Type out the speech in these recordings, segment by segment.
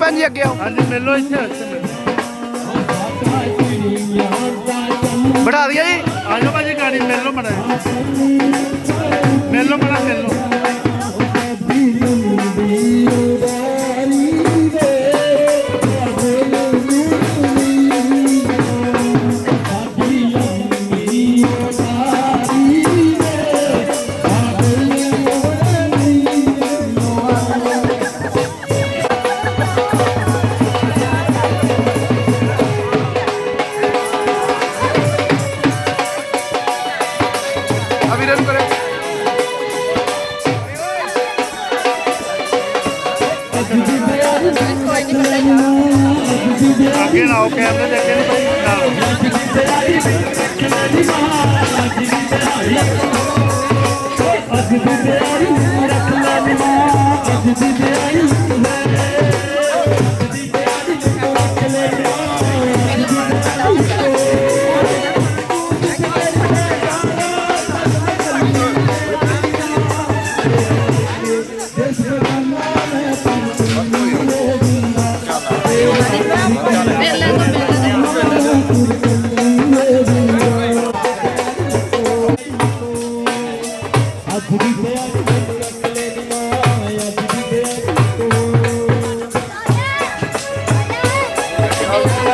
ਭਾਜੀ ਅੱਗੇ ਆਓ। ਹਾਂਜੀ ਮਿਲੋ ਇੱਥੇ ਇੱਥੇ ਮਿਲੋ ਬਿਠਾ ਦਿਆ ਜੀ। ਆ ਜਾਓ ਭਾਜੀ ਗਾੜੀ ਮਿਲ ਲਓ ਮੜਾ ਮਿਲ ਲਓ ਮੜਾ ਮਿਲ ਲਓ। ਅੱਗੇ ਨਾ ਆਓ ਕੈਮਰੇ ਦੇ ਅੱਗੇ ਨਹੀਂ ਨਾਲ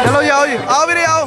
ਚਲੋ ਜੀ ਆਓ ਜੀ ਆਓ ਵੀਰੇ ਆਓ